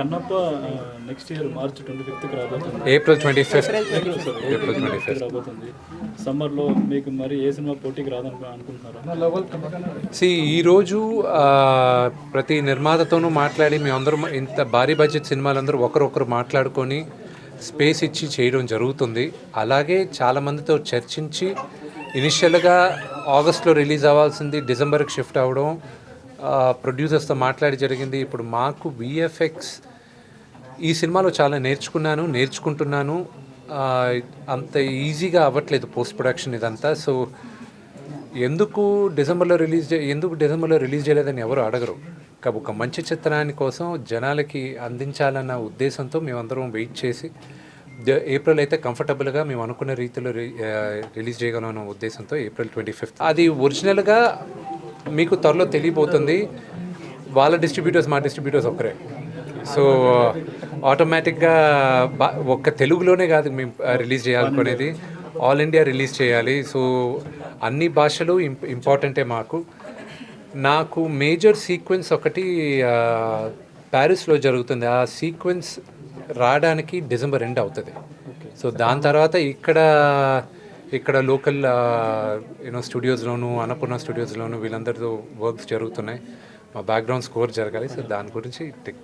Kannappa next year March twenty ఫిఫ్త్కి రాబోతుంది. April twenty fifth April twenty fifth రాబోతుంది. సమ్మర్లో మీకు మరి ఏ సినిమా పోటీకి రాదని అనుకుంటున్నారా? సి ఈరోజు ప్రతి నిర్మాతతోనూ మాట్లాడి మేమందరం ఇంత భారీ బడ్జెట్ సినిమాలందరూ ఒకరొకరు మాట్లాడుకొని స్పేస్ ఇచ్చి చేయడం జరుగుతుంది. అలాగే చాలామందితో చర్చించి ఇనిషియల్గా ఆగస్ట్లో రిలీజ్ అవ్వాల్సింది డిసెంబర్కి షిఫ్ట్ అవ్వడం ప్రొడ్యూసర్స్తో మాట్లాడి జరిగింది. ఇప్పుడు మాకు విఎఫ్ఎక్స్ ఈ సినిమాలో చాలా నేర్చుకున్నాను నేర్చుకుంటున్నాను. అంత ఈజీగా అవ్వట్లేదు పోస్ట్ ప్రొడక్షన్ ఇదంతా. సో ఎందుకు డిసెంబర్లో రిలీజ్ ఎందుకు డిసెంబర్లో రిలీజ్ చేయలేదని ఎవరు అడగరు. కాబట్టి ఒక మంచి చిత్రాన్ని కోసం జనాలకి అందించాలన్న ఉద్దేశంతో మేమందరం వెయిట్ చేసి ఏప్రిల్ అయితే కంఫర్టబుల్గా మేము అనుకున్న రీతిలో రి- రిలీజ్ చేయగలం ఉద్దేశంతో ఏప్రిల్ ట్వంటీ ఫిఫ్త్. అది ఒరిజినల్గా మీకు త్వరలో తెలియబోతుంది. వాళ్ళ డిస్ట్రిబ్యూటర్స్ మా డిస్ట్రిబ్యూటర్స్ ఒకరే సో ఆటోమేటిక్గా బా ఒక్క తెలుగులోనే కాదు మేము రిలీజ్ చేయాలనుకునేది. ఆల్ ఇండియా రిలీజ్ చేయాలి. సో అన్ని భాషలు ఇంప్ ఇంపార్టెంటే మాకు. నాకు మేజర్ సీక్వెన్స్ ఒకటి ప్యారిస్లో జరుగుతుంది. ఆ సీక్వెన్స్ రావడానికి డిసెంబర్ ఎండ్ అవుతుంది. సో దాని తర్వాత ఇక్కడ ఇక్కడ లోకల్ యూనో స్టూడియోస్లోను అన్నపూర్ణ స్టూడియోస్లోను వీళ్ళందరితో వర్క్స్ జరుగుతున్నాయి. మా బ్యాక్గ్రౌండ్ స్కోర్ జరగాలి. సో దాని గురించి టాక్